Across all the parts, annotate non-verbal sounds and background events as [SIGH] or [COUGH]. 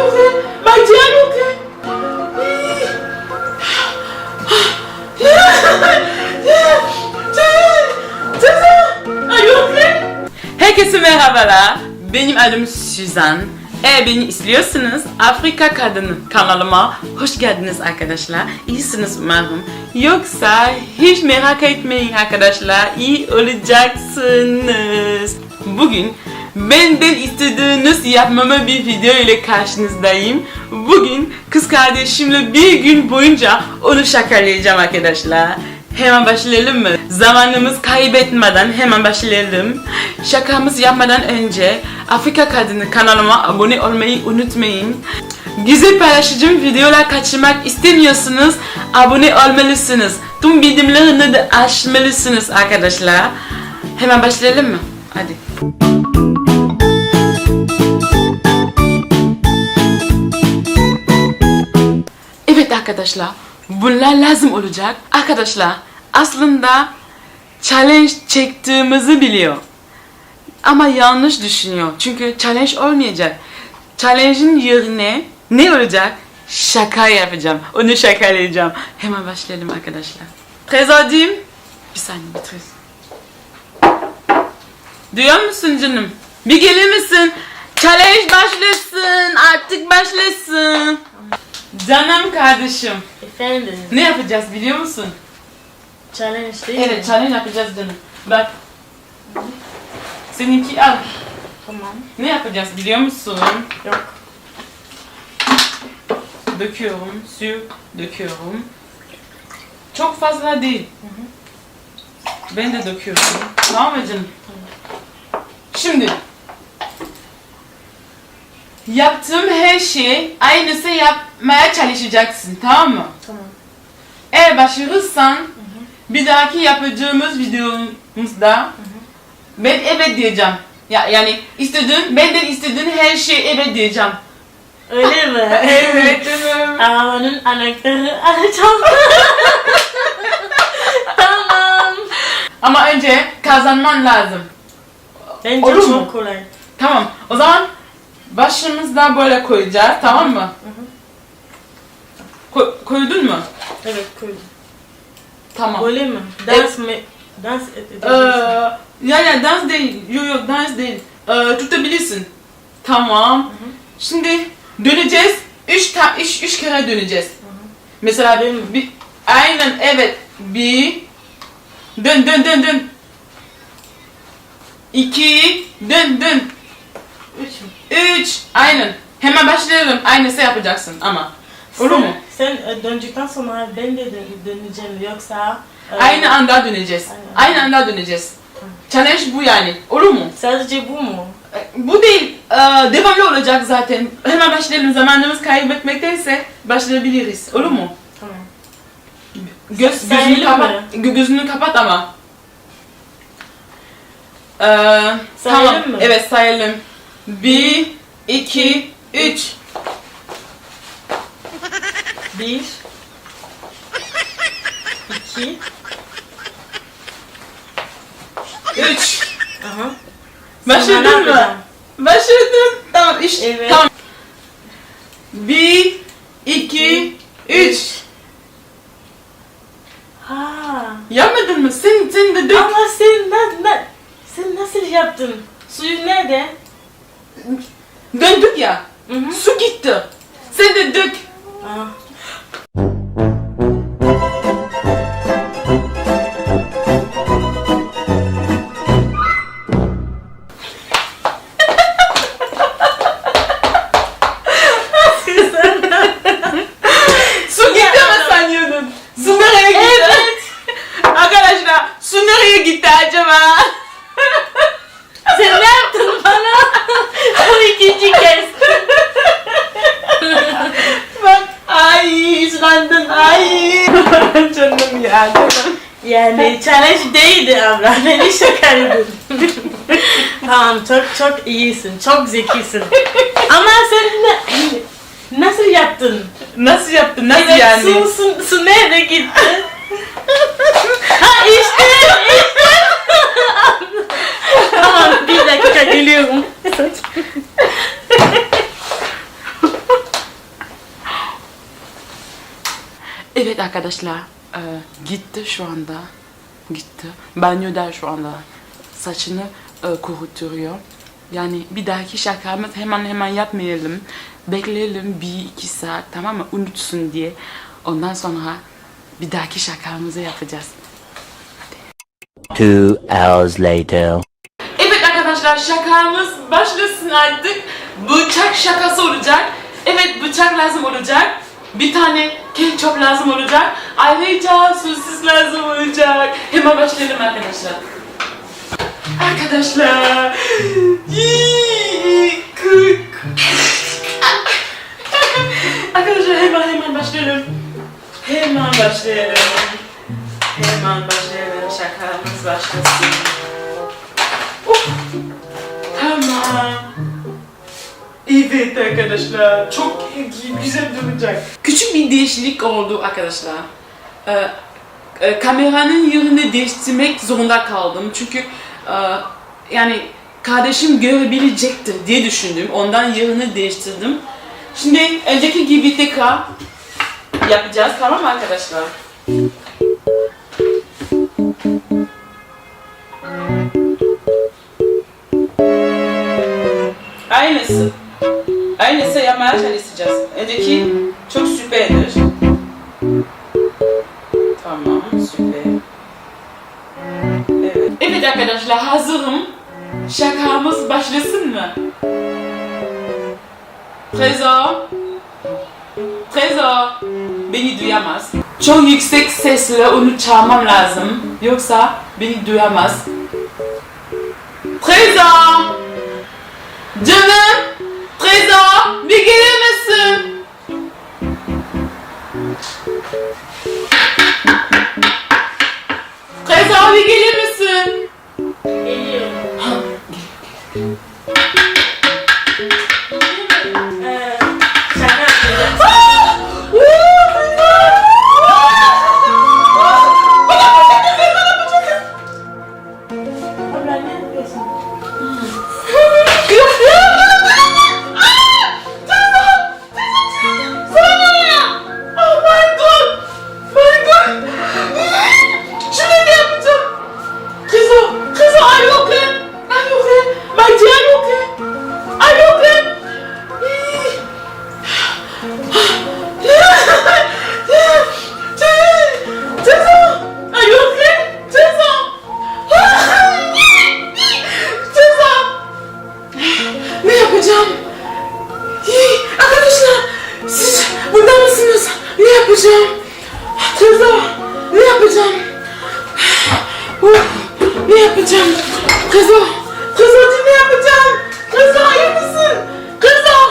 okay? My merhabalar. Benim adım Suzan. Eğer beni izliyorsanız Afrika Kadını kanalıma hoş geldiniz arkadaşlar. İyisiniz umarım. Yoksa hiç merak etmeyin arkadaşlar. İyi olacaksınız. Bugün benden istediğiniz yapmama bir video ile karşınızdayım. Bugün kız kardeşimle bir gün boyunca onu şakalayacağım arkadaşlar. Hemen başlayalım mı? Zamanımız kaybetmeden hemen başlayalım. Şakamız yapmadan önce Afrika Kadını kanalıma abone olmayı unutmayın. Güzel paylaşacağım videolar kaçırmak istemiyorsanız abone olmalısınız. Tüm bildirimlerini de açmalısınız arkadaşlar. Hemen başlayalım mı? Hadi. Arkadaşlar, bunlar lazım olacak. Arkadaşlar, aslında challenge çektiğimizi biliyor. Ama yanlış düşünüyor. Çünkü challenge olmayacak. Challenge'in yerine ne olacak? Şaka yapacağım. Onu şakalayacağım. Hemen başlayalım arkadaşlar. Trezor'cığım. Bir saniye bir. Duyuyor musun canım? Bir gelir misin? Challenge başlasın. Artık başlasın. Canım kardeşim. Efendim, Ne yapacağız biliyor musun? challenge değil mi? Evet challenge yapacağız canım. Bak. Seninki al. Tamam. Ne yapacağız biliyor musun? Yok. Döküyorum, su döküyorum. Çok fazla değil. Ben de döküyorum. Tamam mı canım? Şimdi yaptığım her şey aynısı yapmaya çalışacaksın. Tamam mı? Tamam. Eğer başarırsan bir dahaki yapacağımız videomuzda ben evet diyeceğim. Ya yani istediğin, benden istediğin her şey evet diyeceğim. Öyle mi? [LAUGHS] Evet [LAUGHS] canım. Arabanın anahtarı alacağım. [LAUGHS] tamam. Ama önce kazanman lazım. Bence Olur çok mu? kolay. Tamam. O zaman başımızda böyle koyacağız. Tamam mı? Ko- koydun mu? Evet, koydum. Tamam. Böyle mi? Dans mı? Dans et- Ee, edebilirsin. ya ya dans değil. Yok yok dans değil. Ee, tutabilirsin. Tamam. Şimdi döneceğiz. Üç, ta üç, üç kere döneceğiz. Mesela Değil mi? bir, aynen evet. Bir dön dön dön dön. İki dön dön. Üç mü? Üç aynen. Hemen başlayalım. Aynısı yapacaksın ama. Olur Sen- mu? Sen e, döndükten sonra ben de dön- döneceğim yoksa... e, Aynı anda döneceğiz. Aynen. Aynı anda döneceğiz. Challenge bu yani. Olur mu? Sadece bu mu? E, Bu değil. devamlı olacak zaten. Hemen başlayalım. Zamanımız kaybetmektense başlayabiliriz. Olur mu? Tamam. Göz, Sayalım gözünü kapat. Gözünü kapat ama. Ee, tamam. mı? Evet sayalım. Bir, iki, üç. Bir. iki, Üç. Aha. Başladın mı? Başladım. Tamam işte. Evet. Tamam. Bir, iki, üç. Ha. Yapmadın mı? Sen, sen de dök. Ama sen, na, na, sen nasıl yaptın? Suyu nerede? Döndük ya. Hı hı. Su gitti. Sen de dök. Aa. Challenge değildi Abra. [LAUGHS] Beni şaka tamam çok çok iyisin. Çok zekisin. Ama sen ne, nasıl yaptın? Nasıl yaptın? Nasıl evet, yani? Su, su, su nerede gitti? ha işte işte. tamam bir dakika geliyorum. evet arkadaşlar. Ee, gitti şu anda. Gitti. Banyoda şu anda. Saçını e, kurutuyor. Yani bir dahaki şakamız hemen hemen yapmayalım. Bekleyelim bir iki saat tamam mı? Unutsun diye. Ondan sonra bir dahaki şakamızı yapacağız. Two hours later. Evet arkadaşlar şakamız başlasın artık. Bıçak şakası olacak. Evet bıçak lazım olacak. Bir tane ketçap lazım olacak. Ayrıca sosis lazım olacak. Hemen başlayalım arkadaşlar. Arkadaşlar. Arkadaşlar hemen hemen başlayalım. Hemen başlayalım. Hemen başlayalım. Şakamız başlasın. Tamam. Evet arkadaşlar. Çok güzel duracak. Küçük bir değişiklik oldu arkadaşlar. Ee, e, kameranın yerini değiştirmek zorunda kaldım. Çünkü e, yani kardeşim görebilecektir diye düşündüm. Ondan yerini değiştirdim. Şimdi önceki gibi tekrar yapacağız. Tamam mı arkadaşlar? Aynısı yapmaya çalışacağız. Önceki çok süperdir. Tamam, süper. Evet. Evet arkadaşlar hazırım. Şakamız başlasın mı? Trezor. Trezor. Beni duyamaz. Çok yüksek sesle onu çağırmam lazım. Yoksa beni duyamaz. Trezor. Canım, Trezor, bir gelir misin? Trezor, bir gelir misin? Yapacağım? Trezor, Trezor ne yapacağım? Trezor iyi misin? Trezor,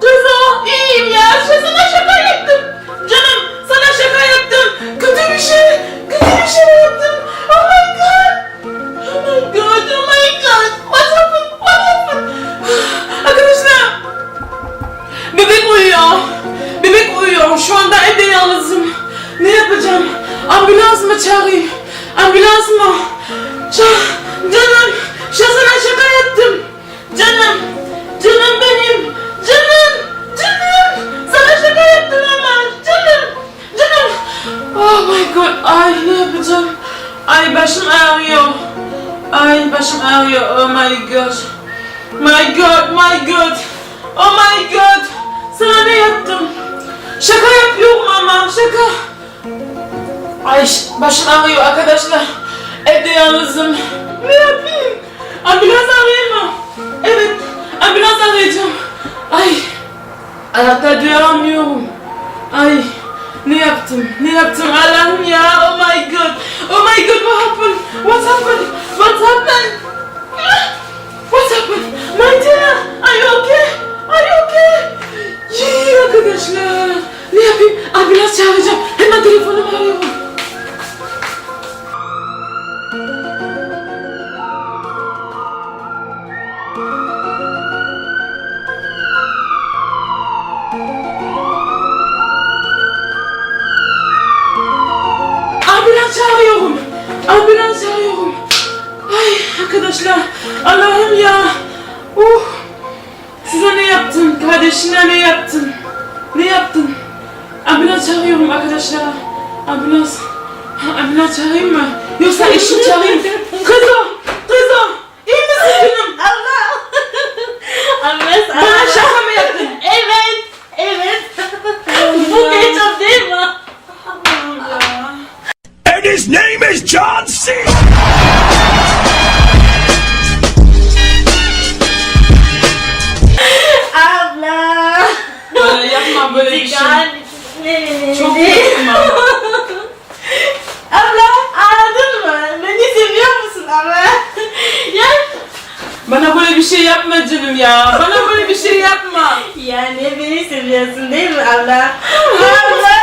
Trezor iyiyim ya. Şey, sana şaka yaptım. Canım sana şaka yaptım. Kötü bir şey, kötü bir şey yaptım. Oh my god. Oh my god, oh my god. What happened? What happened? [SIGHS] Arkadaşlar Bebek uyuyor. Bebek uyuyor. Şu anda evde yalnızım. Ne yapacağım? Ambulans mı çağırayım? Ambulans mı? Ça canım. Ya sana şaka yaptım. Canım. Canım benim. Canım. Canım. Sana şaka yaptım ama. Canım. Canım. Oh my god. Ay ne yapacağım? Ay başım ağrıyor. Ay başım ağrıyor. Oh my god. My god, my god. Oh my god. Sana ne yaptım? Şaka yapıyorum ama şaka. Ay başım ağrıyor arkadaşlar. Evde yalnızım. Ne yapayım? Ambulans arayayım mı? Evet. Ambulans arayacağım. Ay. Ayakta duramıyorum. Ay. Ne yaptım? Ne yaptım? Allah'ım ya. Oh my god. Oh my god. What happened? What happened? Ambulans çağırıyorum. Ambulans çağırıyorum. Ay arkadaşlar. Allah'ım ya. Uh. Size ne yaptın? Kardeşine ne yaptın? Ne yaptın? Ambulans çağırıyorum arkadaşlar. Ambulans. Ambulans çağırayım mı? Yoksa eşim çağırayım. Kızım. Bana böyle bir şey yapma canım ya. Bana böyle bir şey yapma. [LAUGHS] yani beni seviyorsun değil mi abla? [LAUGHS] abla.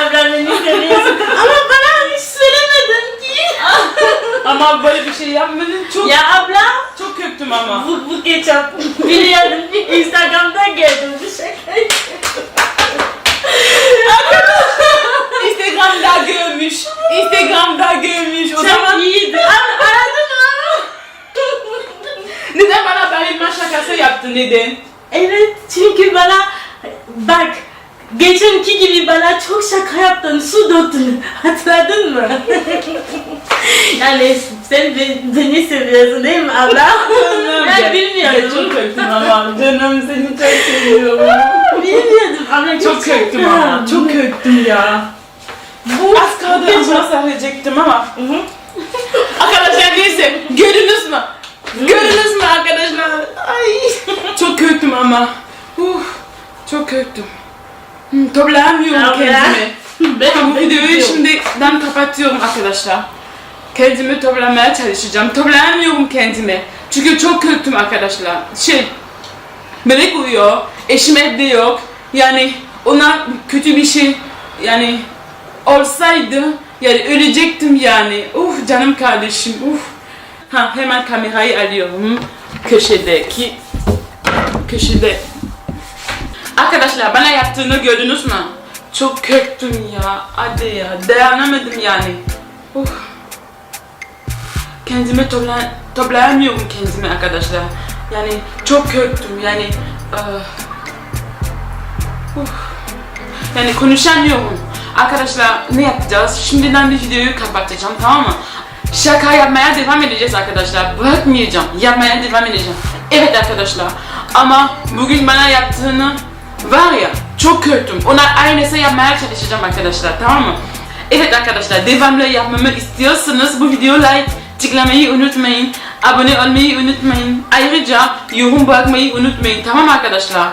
abla beni seviyorsun. Ama bana hiç söylemedin ki. [LAUGHS] Ama böyle bir şey yapmadın. Çok ya abla çok kötüm ama. bu, bu ketçap biliyordum. Instagram'da gördüm bu şakayı. Instagram'da görmüş. Instagram'da görmüş. O Çok zaman iyiydi. Abla aradın mı? Bayılma şakası yaptın neden? Evet çünkü bana bak geçenki gibi bana çok şaka yaptın su döktün [LAUGHS] hatırladın mı? [LAUGHS] yani sen be- beni seviyorsun değil mi abla? [LAUGHS] ben Çok bilmiyordum. kötüm ama. Canım seni çok seviyorum. bilmiyordum abla Çok kötüm ama. Çok kötüm ya. Bu Az kaldı ama. Hı hı. Arkadaşlar neyse. Gördünüz mü? Gördünüz mü arkadaşlar? Ay. Çok kötüm ama. Uf, çok kötüm. Hmm, Toplayamıyorum Abla. kendimi. [LAUGHS] Ben Bu videoyu şimdiden kapatıyorum arkadaşlar. Kendimi toplamaya çalışacağım. Toplayamıyorum kendimi. Çünkü çok kötüyüm arkadaşlar. Şey, Melek uyuyor, eşim evde yok. Yani ona kötü bir şey yani olsaydı yani ölecektim yani. Uf canım kardeşim uf. Ha hemen kamerayı alıyorum. Köşedeki köşede. Arkadaşlar bana yaptığını gördünüz mü? Çok kötüm ya. Hadi ya. Dayanamadım yani. Uf. Kendimi topla toplayamıyorum kendimi arkadaşlar. Yani çok kötüm yani. ah. Uf. Yani konuşamıyorum. Arkadaşlar ne yapacağız? Şimdiden bir videoyu kapatacağım tamam mı? Şaka yapmaya devam edeceğiz arkadaşlar. Bırakmayacağım. Yapmaya devam edeceğim. Evet arkadaşlar. Ama bugün bana yaptığını var ya çok kötüm. Ona aynısı yapmaya çalışacağım arkadaşlar tamam mı? Evet arkadaşlar devamlı yapmamı istiyorsanız bu videoyu like tıklamayı unutmayın. Abone olmayı unutmayın. Ayrıca yorum bırakmayı unutmayın tamam arkadaşlar?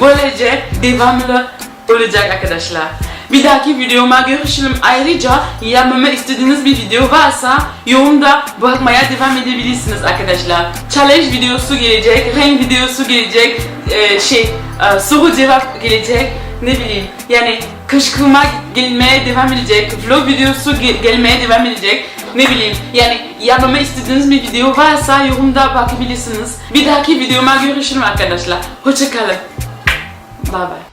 Böylece devamlı olacak arkadaşlar. Bir dahaki videoma görüşelim. Ayrıca yapmamı istediğiniz bir video varsa yorumda bırakmaya devam edebilirsiniz arkadaşlar. Challenge videosu gelecek, renk videosu gelecek, e, şey e, soru cevap gelecek. Ne bileyim yani kışkırtma gelmeye devam edecek, vlog videosu ge- gelmeye devam edecek. Ne bileyim yani yapmamı istediğiniz bir video varsa yorumda bakabilirsiniz. Bir dahaki videoma görüşelim arkadaşlar. Hoşçakalın. Bye bye.